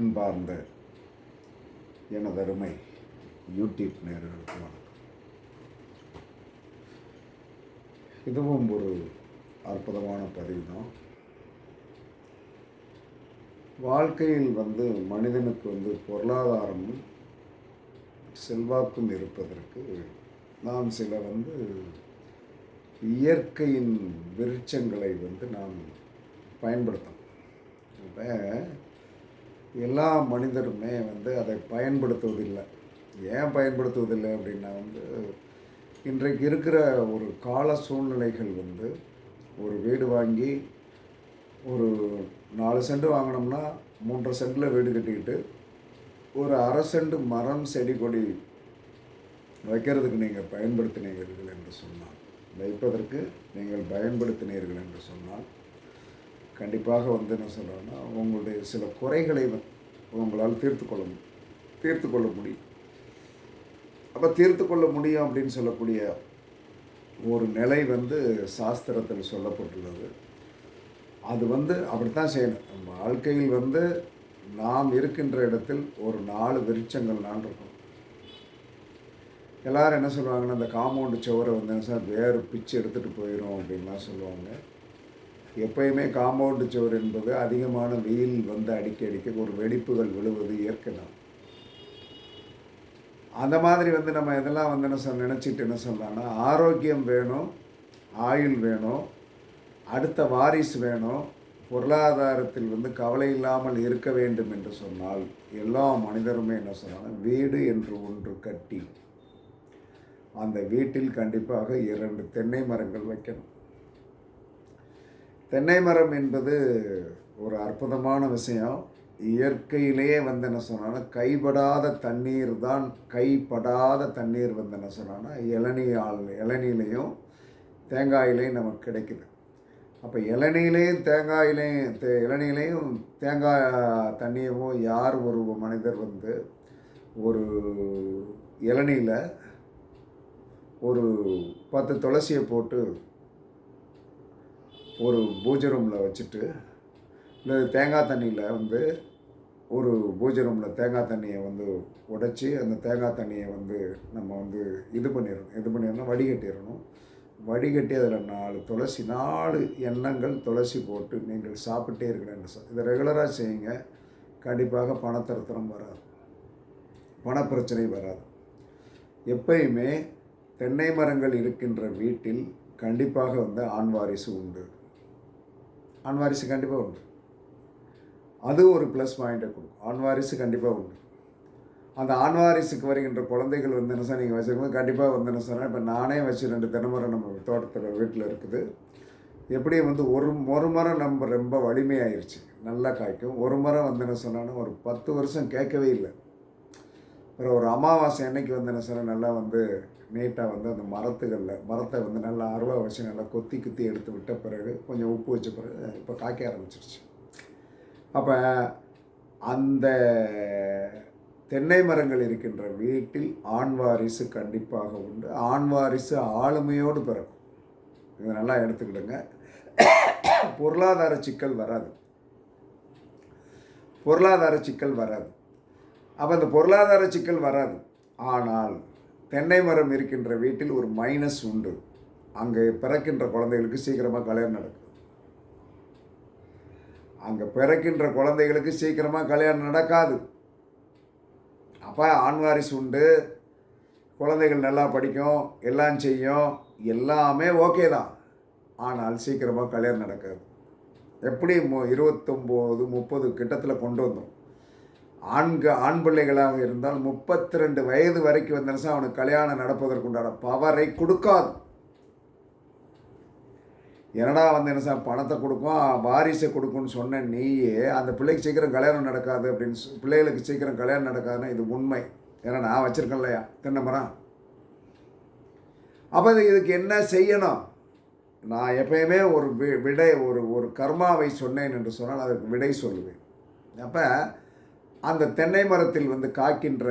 அன்பார்ந்த எனதருமை யூடியூப் நேயர்களுக்கு வணக்கம். இதுவும் ஒரு அற்புதமான பதிவு தான். வாழ்க்கையில் வந்து மனிதனுக்கு வந்து பொருளாதாரமும் செல்வாக்கும் இருப்பதற்கு நாம் சில வந்து இயற்கையின் விருட்சங்களை வந்து நாம் பயன்படுத்தணும். இப்போ எல்லா மனிதருமே வந்து அதை பயன்படுத்துவதில்லை. ஏன் பயன்படுத்துவதில்லை அப்படின்னா வந்து இன்றைக்கு இருக்கிற ஒரு கால சூழ்நிலைகள் வந்து ஒரு வீடு வாங்கி ஒரு நாலு சென்ட் வாங்கினோம்னா மூன்றரை சென்ட்டில் வீடு கட்டிக்கிட்டு ஒரு அரை சென்ட் மரம் செடி கொடி வைக்கிறதுக்கு நீங்கள் பயன்படுத்தினீர்கள் என்று சொன்னால் வைப்பதற்கு நீங்கள் பயன்படுத்தினீர்கள் என்று சொன்னால் கண்டிப்பாக வந்து என்ன சொல்கிறேன்னா உங்களுடைய சில குறைகளை வந்து உங்களால் தீர்த்து கொள்ள முடியும் தீர்த்து கொள்ள முடியும். அப்போ தீர்த்து கொள்ள முடியும் அப்படின்னு சொல்லக்கூடிய ஒரு நிலை வந்து சாஸ்திரத்தில் சொல்லப்பட்டுள்ளது. அது வந்து அப்படித்தான் செய்யணும். நம்ம வாழ்க்கையில் வந்து நாம் இருக்கின்ற இடத்தில் ஒரு நாலு விருட்சங்கள் நான் இருக்கும். எல்லோரும் என்ன சொல்லுவாங்கன்னா அந்த காம்பவுண்டு சுவரை வந்து சார் வேறு பிச்சு எடுத்துகிட்டு போயிடும் அப்படின்லாம் சொல்லுவாங்க. எப்பயுமே காம்பவுண்டு சுவர் என்பது அதிகமான வெயில் வந்து அடிக்க அடிக்க ஒரு வெடிப்புகள் விழுவது இயற்கை அந்த மாதிரி வந்து நம்ம இதெல்லாம் வந்து என்ன சொல் நினச்சிட்டு என்ன சொல்லலாம்னா ஆரோக்கியம் வேணும் ஆயுள் வேணும் அடுத்த வாரிசு வேணும் பொருளாதாரத்தில் வந்து கவலை இல்லாமல் இருக்க வேண்டும் என்று சொன்னால் எல்லா மனிதருமே என்ன சொன்னாங்க வீடு என்று ஒன்று கட்டி அந்த வீட்டில் கண்டிப்பாக இரண்டு தென்னை மரங்கள் வைக்கணும். தென்னை மரம் என்பது ஒரு அற்புதமான விஷயம். இயற்கையிலேயே வந்து என்ன சொன்னான்னா கைப்படாத தண்ணீர் தான் கைப்படாத தண்ணீர் வந்து என்ன சொன்னான்னா இளநீயால் இளநிலையும் தேங்காயிலையும் நமக்கு கிடைக்குது. அப்போ இளநிலையும் தேங்காயிலையும் தே இளநிலையும் தேங்காய் தண்ணியவும் யார் ஒரு மனிதர் வந்து ஒரு இளநீல ஒரு பத்து துளசியை போட்டு ஒரு பூஜை ரூமில் வச்சுட்டு இல்லை தேங்காய் தண்ணியில் வந்து ஒரு பூஜை ரூமில் தேங்காய் தண்ணியை வந்து உடைச்சி அந்த தேங்காய் தண்ணியை வந்து நம்ம வந்து இது பண்ணிடணும். இது பண்ணிடணும் வடிகட்டிடணும். வடிகட்டி அதில் நாலு துளசி நாலு எண்ணங்கள் துளசி போட்டு நீங்கள் சாப்பிட்டே இருக்கிறேன் சார் இதை ரெகுலராக செய்யுங்க. கண்டிப்பாக பணத்திருத்தனம் வராது. பணப்பிரச்சனை வராது. எப்பயுமே தென்னை மரங்கள் இருக்கின்ற வீட்டில் கண்டிப்பாக வந்து ஆண் வாரிசு உண்டு. ஆண்வாரிசு கண்டிப்பாக உண்டு. அது ஒரு ப்ளஸ் பாயிண்ட்டை கொடுக்கும். ஆண்வாரிசு கண்டிப்பாக உண்டு. அந்த ஆண்வாரிசுக்கு வருகின்ற குழந்தைகள் வந்து என்ன சார் நீங்கள் வச்சுருக்கோம் கண்டிப்பாக வந்து என்ன சொன்னால் இப்போ நானே வச்சு ரெண்டு தினமரம் நம்ம தோட்டத்தில் வீட்டில் இருக்குது. எப்படியும் வந்து ஒரு ஒரு மரம் நம்ம ரொம்ப வலிமையாயிருச்சு. நல்லா காய்க்கும். ஒரு மரம் வந்து என்ன சொன்னாலும் ஒரு பத்து வருஷம் கேட்கவே இல்லை. அப்புறம் ஒரு அமாவாசை அன்னைக்கு வந்து என்ன சில நல்லா வந்து நீட்டாக வந்து அந்த மரத்துகளில் மரத்தை வந்து நல்லா அருவா வச்சு நல்லா கொத்தி குத்தி எடுத்து விட்ட பிறகு கொஞ்சம் உப்பு வச்ச பிறகு இப்போ காய்க்க ஆரம்பிச்சிருச்சு. அப்போ அந்த தென்னை மரங்கள் இருக்கின்ற வீட்டில் ஆண் வாரிசு கண்டிப்பாக உண்டு. ஆண் வாரிசு ஆளுமையோடு பிறக்கும். இதை நல்லா எடுத்துக்கிடுங்க. பொருளாதார சிக்கல் வராது. பொருளாதார சிக்கல் வராது. அப்போ அந்த பொருளாதார சிக்கல் வராது. ஆனால் தென்னை மரம் இருக்கின்ற வீட்டில் ஒரு மைனஸ் உண்டு. அங்கே பிறக்கின்ற குழந்தைகளுக்கு சீக்கிரமாக கல்யாணம் நடக்கும். அங்கே பிறக்கின்ற குழந்தைகளுக்கு சீக்கிரமாக கல்யாணம் நடக்காது. அப்போ ஆண் வாரிசு உண்டு. குழந்தைகள் நல்லா படிக்கும் எல்லாம் செய்யும் எல்லாமே ஓகே தான். ஆனால் சீக்கிரமாக கல்யாணம் நடக்காது. எப்படி மு இருபத்தொம்போது முப்பது கிட்டத்தில் கொண்டு வந்தோம். ஆண்க ஆண் பிள்ளைகளாக இருந்தால் முப்பத்தி ரெண்டு வயது வரைக்கும் வந்தனசா அவனுக்கு கல்யாணம் நடப்பதற்குண்டான பவரை கொடுக்காது. என்னடா வந்து என்ன சார் பணத்தை கொடுக்கும்? வாரிசை கொடுக்கும்னு சொன்ன நீயே அந்த பிள்ளைக்கு சீக்கிரம் கல்யாணம் நடக்காது அப்படின்னு பிள்ளைகளுக்கு சீக்கிரம் கல்யாணம் நடக்காதுன்னா இது உண்மை. ஏன்னா நான் வச்சுருக்கேன் இல்லையா? தென்னமரம் அப்போ இதுக்கு என்ன செய்யணும்? நான் எப்பயுமே ஒரு வி- விடை ஒரு ஒரு கர்மாவை சொன்னேன் என்று சொன்னால் அதற்கு விடை சொல்லுவேன். அப்போ அந்த தென்னை மரத்தில் வந்து காய்க்கின்ற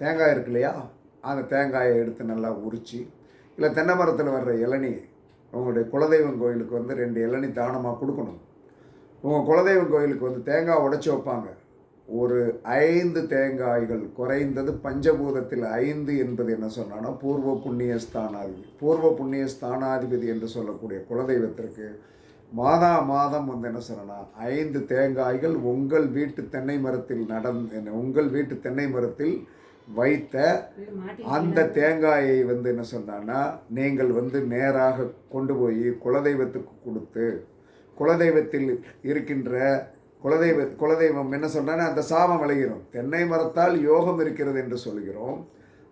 தேங்காய் இருக்கு இல்லையா? அந்த தேங்காயை எடுத்து நல்லா உரித்து இல்லை தென்னை மரத்தில் வர்ற இளநீ உங்களுடைய குலதெய்வம் கோயிலுக்கு வந்து ரெண்டு இளநி தானமாக கொடுக்கணும். உங்கள் குலதெய்வம் கோயிலுக்கு வந்து தேங்காய் உடச்சி வைப்பாங்க. ஒரு ஐந்து தேங்காய்கள் குறைந்தது பஞ்சபூதத்தில் ஐந்து என்பது என்ன சொன்னான்னா பூர்வ புண்ணிய ஸ்தானாதிபதி பூர்வ புண்ணிய ஸ்தானாதிபதி என்று சொல்லக்கூடிய குலதெய்வத்திற்கு மாதா மாதம் வந்து என்ன சொல்லனா ஐந்து தேங்காய்கள் உங்கள் வீட்டு தென்னை மரத்தில் நடந்து உங்கள் வீட்டு தென்னை மரத்தில் வைத்த அந்த தேங்காயை வந்து என்ன சொன்னான்னா நீங்கள் வந்து நேராக கொண்டு போய் குலதெய்வத்துக்கு கொடுத்து குலதெய்வத்தில் இருக்கின்ற குலதெய்வ குலதெய்வம் என்ன சொன்னான்னா அந்த சாபம் விளைகிறோம். தென்னை மரத்தால் யோகம் இருக்கிறது என்று சொல்கிறோம்.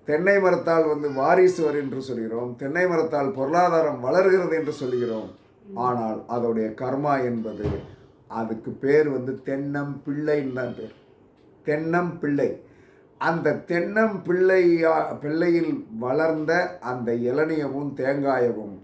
தென்னை மரத்தால் வந்து வாரிசுவர் என்று சொல்கிறோம். தென்னை மரத்தால் பொருளாதாரம் வளர்கிறது என்று சொல்கிறோம். ஆனால் அதோடைய கர்மா என்பது அதுக்கு பேர் வந்து தென்னம் பிள்ளைன்னு தான் பேர். தென்னம் பிள்ளை. அந்த தென்னம் பிள்ளையா பிள்ளையில் வளர்ந்த அந்த இளநியமும் தேங்காயவும்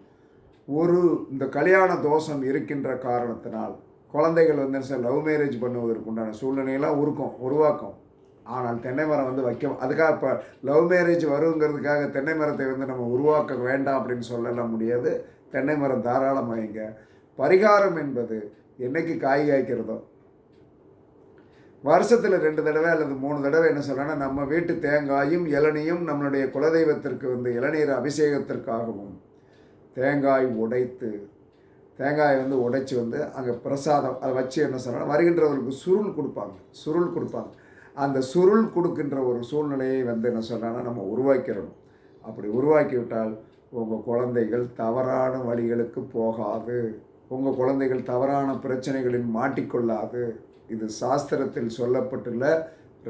ஒரு இந்த கல்யாண தோஷம் இருக்கின்ற காரணத்தினால் குழந்தைகள் வந்து சார் லவ் மேரேஜ் பண்ணுவதற்கு உண்டான சூழ்நிலையெல்லாம் உருக்கும் உருவாக்கும். ஆனால் தென்னை மரம் வந்து வைக்க அதுக்காக இப்போ லவ் மேரேஜ் வருங்கிறதுக்காக தென்னை மரத்தை வந்து நம்ம உருவாக்க வேண்டாம் அப்படின்னு சொல்லலாம் முடியாது. தென்னை மரம் தாராளம் வைங்க பரிகாரம் என்பது என்னைக்கு காய் காய்க்கிறதோ. வருஷத்தில் ரெண்டு தடவை அல்லது மூணு தடவை என்ன சொல்லணும்னா நம்ம வீட்டு தேங்காயும் இளநியும் நம்மளுடைய குலதெய்வத்திற்கு வந்து இளநீர் அபிஷேகத்திற்காகவும் தேங்காய் உடைத்து தேங்காயை வந்து உடைச்சி வந்து அங்கே பிரசாதம் அதை வச்சு என்ன சொல்கிறாங்க வருகின்றவர்களுக்கு சுருள் கொடுப்பாங்க. சுருள் கொடுப்பாங்க. அந்த சுருள் கொடுக்கின்ற ஒரு சூழ்நிலையை வந்து என்ன சொல்கிறாங்கன்னா நம்ம உருவாக்கிடணும் அப்படி உருவாக்கி விட்டால் உங்கள் குழந்தைகள் தவறான வழிகளுக்கு போகாது. உங்கள் குழந்தைகள் தவறான பிரச்சனைகளில் மாட்டிக்கொள்ளாது. இது சாஸ்திரத்தில் சொல்லப்பட்டுள்ள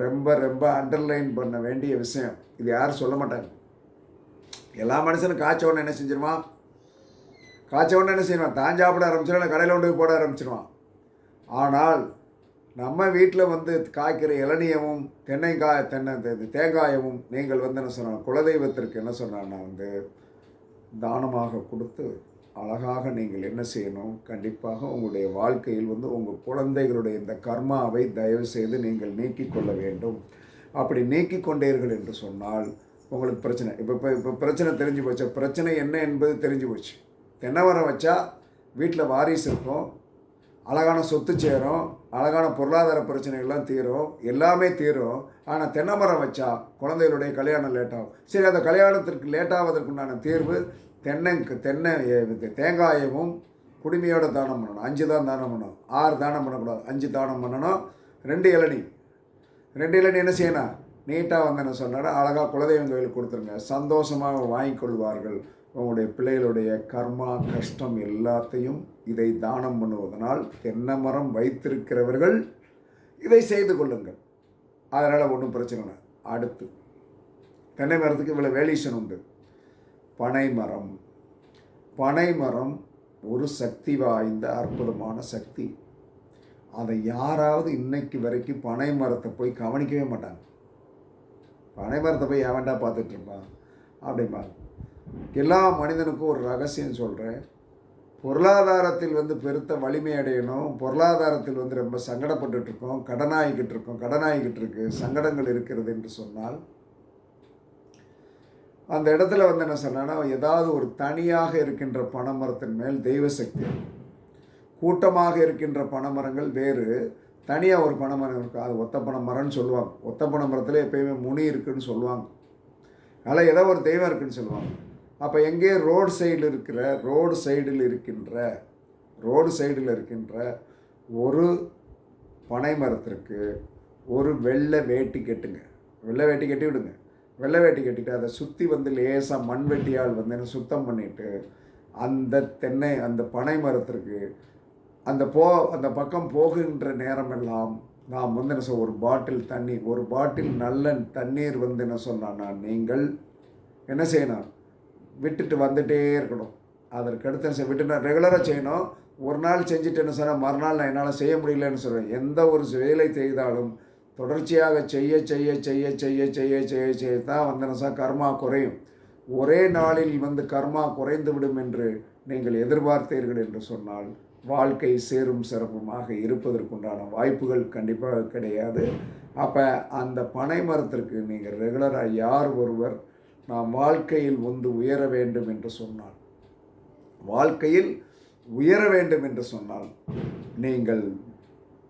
ரொம்ப ரொம்ப அண்டர்லைன் பண்ண வேண்டிய விஷயம். இது யாரும் சொல்ல மாட்டாங்க. எல்லா மனுஷனும் காய்ச்ச உடனே என்ன செஞ்சிருவான்? காய்ச்ச உடனே என்ன செய்வான்? தான் சாப்பிட ஆரம்பிச்சிடும் கடையில் கொண்டு போய் போட ஆரம்பிச்சிருவான். ஆனால் நம்ம வீட்டில் வந்து காய்க்கிற இளநியமும் தென்னைக்காய் தென்னை தேங்காயமும் நீங்கள் வந்து என்ன சொன்னால் குலதெய்வத்திற்கு என்ன சொன்னான்னா வந்து தானமாக கொடுத்து அழகாக நீங்கள் என்ன செய்யணும்? கண்டிப்பாக உங்களுடைய வாழ்க்கையில் வந்து உங்கள் குழந்தைகளுடைய இந்த கர்மாவை தயவு செய்து நீங்கள் நீக்கிக் கொள்ள வேண்டும். அப்படி நீக்கிக் கொண்டீர்கள் என்று சொன்னால் உங்களுக்கு பிரச்சனை. இப்போ இப்போ இப்போ பிரச்சனை தெரிஞ்சு போச்சு. பிரச்சனை என்ன என்பது தெரிஞ்சு போச்சு. தென்னை வர வச்சா வீட்டில் வாரிசு இருக்கும். அழகான சொத்து சேரும் அழகான பொருளாதார பிரச்சனைகள்லாம் தீரும் எல்லாமே தீரும். ஆனால் தென்னை மரம் வச்சா குழந்தைகளுடைய கல்யாணம் லேட்டாகும். சரி அந்த கல்யாணத்திற்கு லேட்டாவதற்குண்டான தீர்வு தென்னை தென்னை தேங்காயவும் தேங்காயமும் குடுமையோட தானம் பண்ணணும். அஞ்சு தான் தானம் பண்ணணும். ஆறு தானம் பண்ணக்கூடாது. அஞ்சு தானம் பண்ணணும். ரெண்டு இளநி. ரெண்டு இளநி என்ன செய்யணும்? நீட்டாக வந்து என்ன சொன்னார்? அழகாக குலதெய்வம் கோயிலுக்கு கொடுத்துருங்க. சந்தோஷமாக வாங்கிக் கொள்வார்கள் உங்களுடைய பிள்ளைகளுடைய கர்மா கஷ்டம் எல்லாத்தையும் இதை தானம் பண்ணுவதனால் தென்னை மரம் வைத்திருக்கிறவர்கள் இதை செய்து கொள்ளுங்கள். அதனால் ஒன்றும் பிரச்சனை இல்லை. அடுத்து தென்னை மரத்துக்கு இவ்வளோ வேலியூஷன் உண்டு. பனை மரம் பனை மரம் ஒரு சக்தி வாய்ந்த அற்புதமான சக்தி. அதை யாராவது இன்னைக்கு வரைக்கும் பனை மரத்தை போய் கவனிக்கவே மாட்டாங்க. பனை மரத்தை போய் ஏவண்டா பார்த்துட்டு அப்படிம்பாங்க. எல்லா மனிதனுக்கும் ஒரு ரகசியம் சொல்கிறேன் பொருளாதாரத்தில் வந்து பெருத்த வலிமை அடையணும். பொருளாதாரத்தில் வந்து ரொம்ப சங்கடப்பட்டுட்டு இருக்கோம். கடனாகிக்கிட்டு இருக்கோம். கடனாகிக்கிட்டு இருக்கு. சங்கடங்கள் இருக்கிறது என்று சொன்னால் அந்த இடத்துல வந்து என்ன சொன்னான்னா ஏதாவது ஒரு தனியாக இருக்கின்ற பனைமரத்தின் மேல் தெய்வ சக்தி. கூட்டமாக இருக்கின்ற பனைமரங்கள் வேறு. தனியாக ஒரு பனைமரம் இருக்குது அது ஒத்த பனைமரம்னு சொல்லுவாங்க. ஒத்த பனைமரத்தில் எப்பயுமே முனி இருக்குன்னு சொல்லுவாங்க. அதில் ஏதோ ஒரு தெய்வம் இருக்குன்னு சொல்லுவாங்க. அப்போ எங்கே ரோடு சைடில் இருக்கிற ரோடு சைடில் இருக்கின்ற ரோடு சைடில் இருக்கின்ற ஒரு பனை மரத்திற்கு ஒரு வெள்ளை வேட்டி கட்டுங்க. வெள்ளை வேட்டி கட்டி விடுங்க. வெள்ளை வேட்டி கட்டிட்டு அதை சுற்றி வந்து லேசாக மண்வெட்டியால் வந்து என்ன சுத்தம் பண்ணிவிட்டு அந்த தென்னை அந்த பனை மரத்திற்கு அந்த போ அந்த பக்கம் போகின்ற நேரமெல்லாம் நாம் வந்து என்ன சொல் ஒரு பாட்டில் தண்ணி ஒரு பாட்டில் நல்ல தண்ணீர் வந்து என்ன சொன்னான்னா நீங்கள் என்ன செய்யணும்? விட்டுட்டு வந்துட்டே இருக்கணும். அதற்கு அடுத்து என்ன விட்டு நான் ரெகுலராக செய்யணும். ஒரு நாள் செஞ்சுட்டேன்னு சொன்னால் மறுநாள் நான் என்னால் செய்ய முடியலன்னு சொல்லுவேன். எந்த ஒரு வேலை செய்தாலும் தொடர்ச்சியாக செய்ய செய்ய செய்ய செய்ய செய்ய செய்ய செய்ய தான் வந்து சார் கர்மா குறையும். ஒரே நாளில் வந்து கர்மா குறைந்து விடும் என்று நீங்கள் எதிர்பார்த்தீர்கள் என்று சொன்னால் வாழ்க்கை சேரும் சிறப்புமாக இருப்பதற்குண்டான வாய்ப்புகள் கண்டிப்பாக கிடையாது. அப்போ அந்த பனை மரத்திற்கு நீங்கள் ரெகுலராக யார் ஒருவர் நாம் வாழ்க்கையில் வந்து உயர வேண்டும் என்று சொன்னால் வாழ்க்கையில் உயர வேண்டும் என்று சொன்னால் நீங்கள்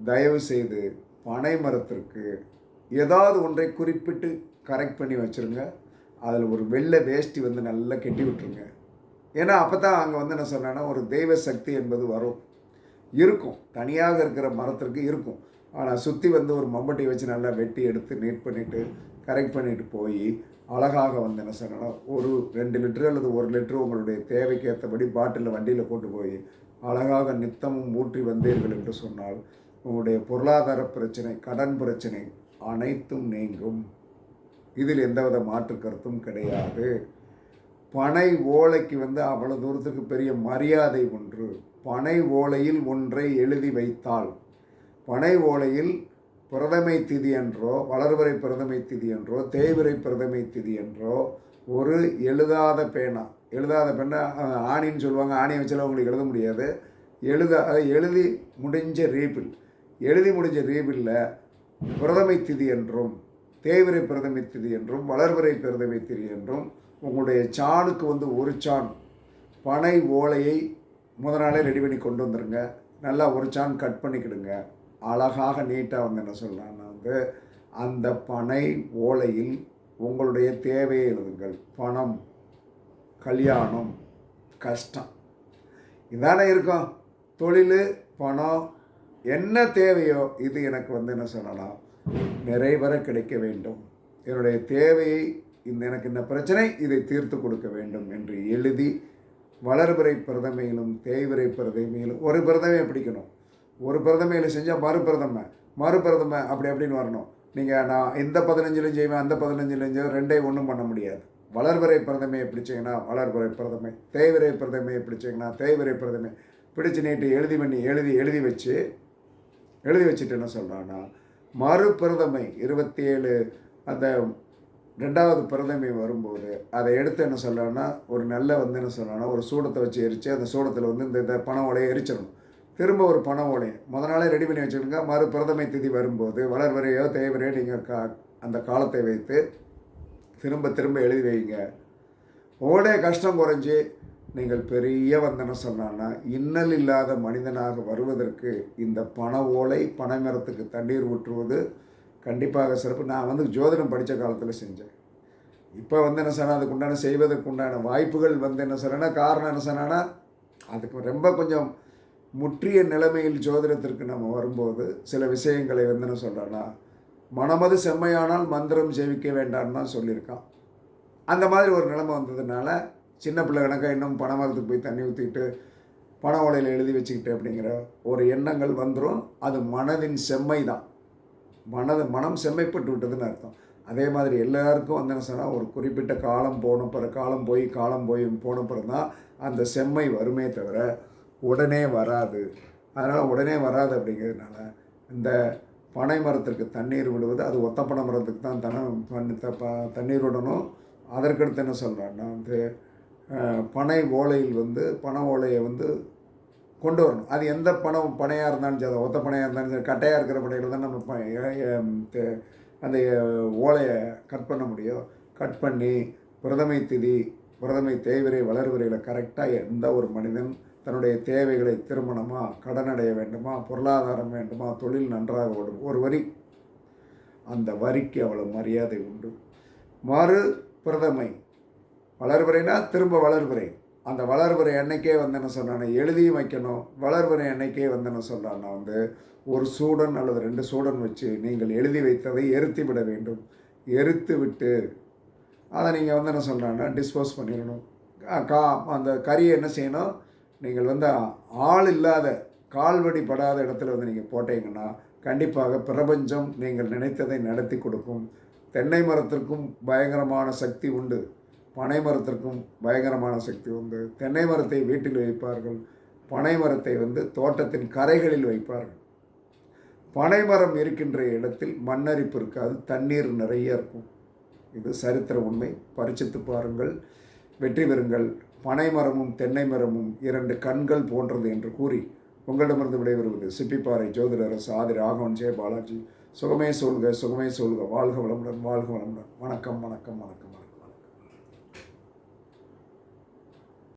தயவு செய்து பனை மரத்திற்கு ஏதாவது ஒன்றை குறிப்பிட்டு கரெக்ட் பண்ணி வச்சுருங்க. அதில் ஒரு வெள்ளை வேஷ்டி வந்து நல்லா கெட்டி விட்டுருங்க. ஏன்னா அப்போ தான் அங்கே வந்து என்ன சொன்னேன்னா ஒரு தெய்வ சக்தி என்பது வரும். இருக்கும். தனியாக இருக்கிற மரத்திற்கு இருக்கும். ஆனால் சுற்றி வந்து ஒரு மம்பட்டி வச்சு நல்லா வெட்டி எடுத்து நீட் பண்ணிவிட்டு கரெக்ட் பண்ணிட்டு போய் அழகாக வந்து என்ன சொன்னால் ஒரு ரெண்டு லிட்டரு அல்லது ஒரு லிட்டரு உங்களுடைய தேவைக்கு ஏற்றபடி பாட்டிலில் வண்டியில் போட்டு போய் அழகாக நித்தமும் ஊற்றி வந்தீர்கள் என்று சொன்னால் உங்களுடைய பொருளாதார பிரச்சனை கடன் பிரச்சனை அனைத்தும் நீங்கும். இதில் எந்தவித மாற்று கருத்தும் கிடையாது. பனை ஓலைக்கு வந்து அவ்வளோ தூரத்துக்கு பெரிய மரியாதை ஒன்று. பனை ஓலையில் ஒன்றை எழுதி வைத்தால் பனை ஓலையில் பிரதமை திதி என்றோ வளர்வரை பிரதமை திதி என்றோ தேய்வரை பிரதமை திதி என்றோ ஒரு எழுதாத பேனா எழுதாத பேனா ஆணின்னு சொல்லுவாங்க ஆணியை வச்சாலும் அவங்களுக்கு எழுத முடியாது. எழுத அதை எழுதி முடிஞ்ச ரீபில் எழுதி முடிஞ்ச ரீபில்ல பிரதமை திதி என்றும் தேய்வரை பிரதமை திதி என்றும் வளர்வரை பிரதமை திதி என்றும் உங்களுடைய சாணுக்கு வந்து ஒரு சான் பனை ஓலையை முத நாளே ரெடி பண்ணி கொண்டு வந்துடுங்க நல்லா ஒரு சான் கட் பண்ணிக்கிடுங்க. அழகாக நீட்டாக வந்து என்ன சொல்கிறான்னா வந்து அந்த பனை ஓலையில் உங்களுடைய தேவையை எழுதுங்கள். பணம் கல்யாணம் கஷ்டம். இதானே இருக்கும். தொழில் பணம் என்ன தேவையோ இது எனக்கு வந்து என்ன சொல்லலாம் நிறைவர கிடைக்க வேண்டும். என்னுடைய தேவையை இந்த எனக்கு இந்த பிரச்சனை இதை தீர்த்து கொடுக்க வேண்டும் என்று எழுதி வளர்பிறை பிரதமையிலும் தேய்விரை பிரதமையிலும் ஒரு பிரதமையை பிடிக்கணும். ஒரு பிரதமையில் செஞ்சால் மறுபிரதமை மறுபிரதமை அப்படி அப்படின்னு வரணும். நீங்கள் நான் இந்த பதினஞ்சுலையும் செய்வேன் அந்த பதினஞ்சுலையும் செய்வேன் ரெண்டையும் ஒன்றும் பண்ண முடியாது. வளர்வரை பிரதமையை பிடிச்சிங்கன்னா வளர்வரை பிரதமை தேய்வரை பிரதமையை பிடிச்சிங்கன்னா தேய்விரை பிரதமை. பிடிச்சு நீட்டு எழுதி பண்ணி எழுதி எழுதி வச்சு எழுதி வச்சுட்டு என்ன சொல்கிறான்னா மறுபிரதமை இருபத்தி ஏழு அந்த ரெண்டாவது பிரதமை வரும்போது அதை எடுத்து என்ன சொல்கிறேன்னா ஒரு நல்ல வந்து என்ன சொல்கிறேன்னா ஒரு சூடத்தை வச்சு எரித்து அந்த சூடத்தில் வந்து இந்த இந்த பணம் உடைய எரிச்சிடணும். திரும்ப ஒரு பண ஓலை முத நாளே ரெடி பண்ணி வச்சுருங்க. மறு பிரதமை திதி வரும்போது வளர்வரையோ தேவரையோ நீங்கள் கா அந்த காலத்தை வைத்து திரும்ப திரும்ப எழுதி வைங்க. ஓடே கஷ்டம் குறைஞ்சி நீங்கள் பெரிய வந்தன சொன்னான்னா இன்னல் இல்லாத மனிதனாக வருவதற்கு இந்த பண ஓலை பனைமரத்துக்கு தண்ணீர் ஊற்றுவது கண்டிப்பாக சிறப்பு. நான் வந்து ஜோதிடம் படித்த காலத்தில் செஞ்சேன். இப்போ வந்து என்ன சொன்னால் அதுக்கு உண்டான செய்வதற்கு உண்டான வாய்ப்புகள் வந்து என்ன சொன்னேன்னா காரணம் என்ன சொன்னான்னா அதுக்கு ரொம்ப கொஞ்சம் முற்றிய நிலைமையில் ஜோதிடத்திற்கு நம்ம வரும்போது சில விஷயங்களை வந்து என்ன சொல்கிறேன்னா மனமது செம்மையானால் மந்திரம் ஜெயிக்க வேண்டாம்னு தான் சொல்லியிருக்கான். அந்த மாதிரி ஒரு நிலைமை வந்ததுனால சின்ன பிள்ளை கணக்காக இன்னும் பணமரத்துக்கு போய் தண்ணி ஊற்றிட்டு பண ஓலையில் எழுதி வச்சுக்கிட்டு அப்படிங்கிற ஒரு எண்ணங்கள் வந்துடும் அது மனதின் செம்மை தான் மனது மனம் செம்மைப்பட்டு விட்டதுன்னு அர்த்தம். அதே மாதிரி எல்லாருக்கும் வந்து என்ன சொன்னால் ஒரு குறிப்பிட்ட காலம் போன பிற காலம் போய் காலம் போய் போன பிறகு தான் அந்த செம்மை வருமே தவிர உடனே வராது. அதனால் உடனே வராது அப்படிங்கிறதுனால இந்த பனை மரத்திற்கு தண்ணீர் விடுவது அது ஒத்த பனை மரத்துக்கு தான் தனம் ப- தண்ணீர் விடணும். அதற்கடுத்து என்ன சொல்கிறான்னா வந்து பனை ஓலையில் வந்து பனை ஓலையை வந்து கொண்டு வரணும். அது எந்த பணம் பனையாக இருந்தாலும் சரி ஒத்த பனையாக இருந்தாலும் சரி கட்டையாக இருக்கிற பனையில் தான் நம்ம ப- தே- அந்த ஓலையை கட் பண்ண முடியும். கட் பண்ணி பிரதமை திதி பிரதமை தேய்விரை வளர்விரையில் கரெக்டாக எந்த ஒரு மனிதன் தன்னுடைய தேவைகளை திருமணமா கடன் அடைய வேண்டுமா பொருளாதாரம் வேண்டுமா தொழில் நன்றாக ஓடும் ஒரு வரி. அந்த வரிக்கு அவ்வளோ மரியாதை உண்டு. மறு பிரதமை வளர்வரைனா திரும்ப வளர்வரை. அந்த வளர்வரை அன்னைக்கே வந்து என்ன சொன்னானே எழுதியும் வைக்கணும். வளர்வரை அன்னைக்கே வந்து என்ன சொல்கிறான்னா வந்து ஒரு சூடன் அல்லது ரெண்டு சூடன் வச்சு நீங்கள் எழுதி வைத்ததை எரித்து விட வேண்டும். எரித்து விட்டு அதை நீங்கள் வந்து என்ன சொல்கிறாங்கன்னா டிஸ்போஸ் பண்ணிடணும். கா அந்த கறியை என்ன செய்யணும்? நீங்கள் வந்து ஆள் இல்லாத கால்வடி படாத இடத்துல வந்து நீங்கள் போட்டீங்கன்னா கண்டிப்பாக பிரபஞ்சம் நீங்கள் நினைத்ததை நடத்தி கொடுக்கும். தென்னை மரத்திற்கும் பயங்கரமான சக்தி உண்டு. பனை மரத்திற்கும் பயங்கரமான சக்தி உண்டு. தென்னை மரத்தை வீட்டில் வைப்பார்கள். பனை மரத்தை வந்து தோட்டத்தின் கரைகளில் வைப்பார்கள். பனை மரம் இருக்கின்ற இடத்தில் மண்ணரிப்பு இருக்காது தண்ணீர் நிறைய இருக்கும். இது சரித்திர உண்மை. பரிச்சித்து பாருங்கள் வெற்றி பெறுங்கள். பனை மரமும் தென்னை மரமும் இரண்டு கண்கள் போன்றது என்று கூறி உங்களிடமிருந்து விடைபெறுவது சிப்பிப்பாறை ஜோதிடரசு ஆதி ராகவன் ஜெய பாலாஜி சுகமே சொல்க சுகமே சொல்க. வாழ்க வளமுடன் வாழ்க வளமுடன். வணக்கம் வணக்கம் வணக்கம் வணக்கம்.